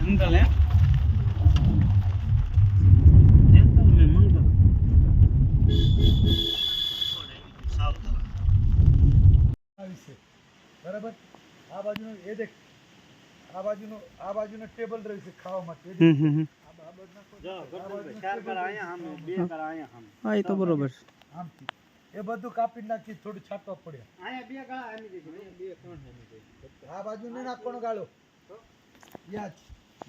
જંગલ હે? જંગલ મે મંગલ. બરાબર? આ બાજુનો એ દેખ. આ બાજુનો આ બાજુનો ટેબલ રહ્યું છે ખાવા માટે. હમ હમ આ બા- આ બાજુ નાખો. જો ગોઠવણ ચાર કર આયા સામે બે કર આયા હા એ તો બરોબર એ બધું કાપી નાખી થોડું છાંટવા પડ્યા આયા બે ગાળા અહીંયા બે દેજો આ બાજુ ને નાખવાનો ગાળો. યાદ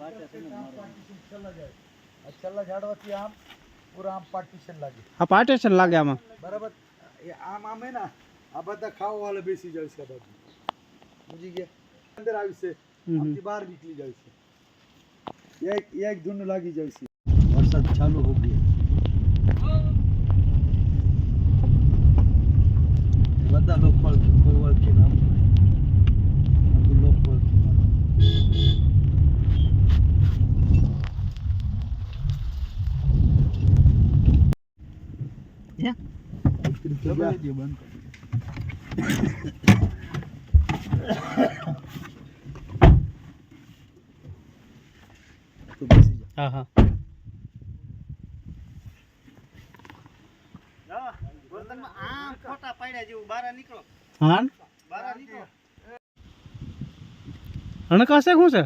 પાછા છે ને મારો પાર્ટીશન છેલ્લા જાય આ છેલ્લા ઝાડવાથી આમ પૂરા આમ પાર્ટીશન લાગે હા પાર્ટેશન લાગે આમાં બરાબર એ આમ આમ હે ને આ બધા ખાવા વાળા બેસી જાય છે આ બાજુ સમજી ગયા અંદર આવી છે હમ હમ. આમથી બહાર નીકળી જાય છે એક એક ધૂન લાગી જાય છે વરસાદ ચાલુ હો ગયા હા હા? આમ ફોટા પાડ્યા જેવું બારા નીકળો હા બહાર નીકળો શું છે?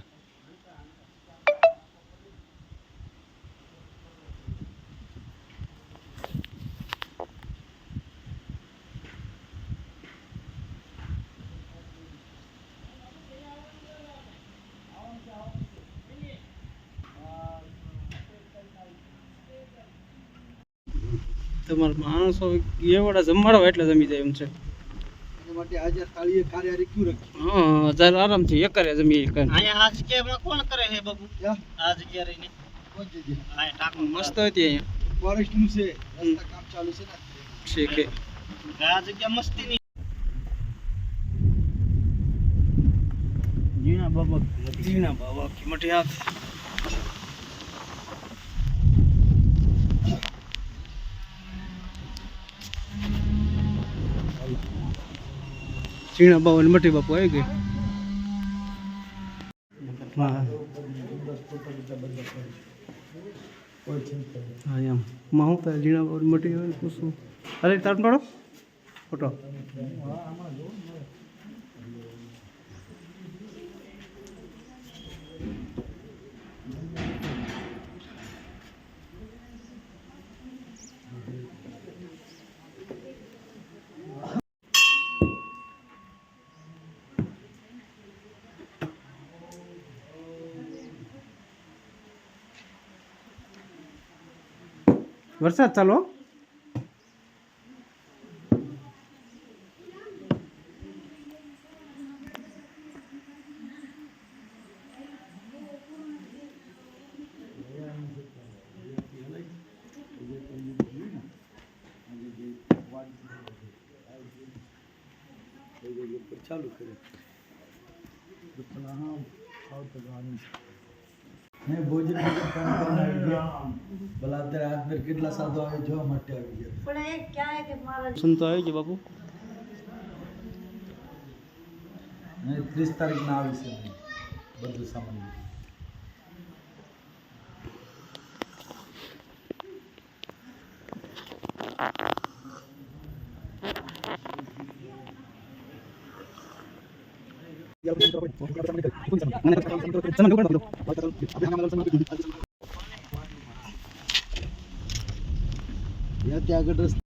તમારા માણસો એવડા જમાડવા એટલે જમી જાય એમ છે એના માટે આજે થાળીએ કાર્ય ક્યું રાખી હા હજાર આરામથી એકરે જમી એક અહીંયા આ જગ્યામાં કોણ કરે છે બાબુ ક્યાં આ જગ્યા રહીને કોણ જગ્યાએ? અહીંયા ટાંકો મસ્ત હતી અહીંયા ફોરેસ્ટનું છે રસ્તા કામ ચાલુ છે ને છે કે આ જગ્યા મસ્તી ની જીણા બાબા જીણા બાબા કી મટી હાથ જીણા બાપુ અને મટી બાપુ આવી ગઈ. હા. એમ. માં હું થાય ઝીણા ને મટી હોય પૂછું. અરે તાર પડો. ફોટો. વરસાદ ચાલો ચાલુ કરે હા ભોજન ભલા અત્યારે આજમેર કેટલા સાધુ આવે જોવા માટે આવી ગયા. સંતો આવી ગયા બાપુ. ને ત્રીસ તારીખના આવી છે બધું સામાન. या त्याकडे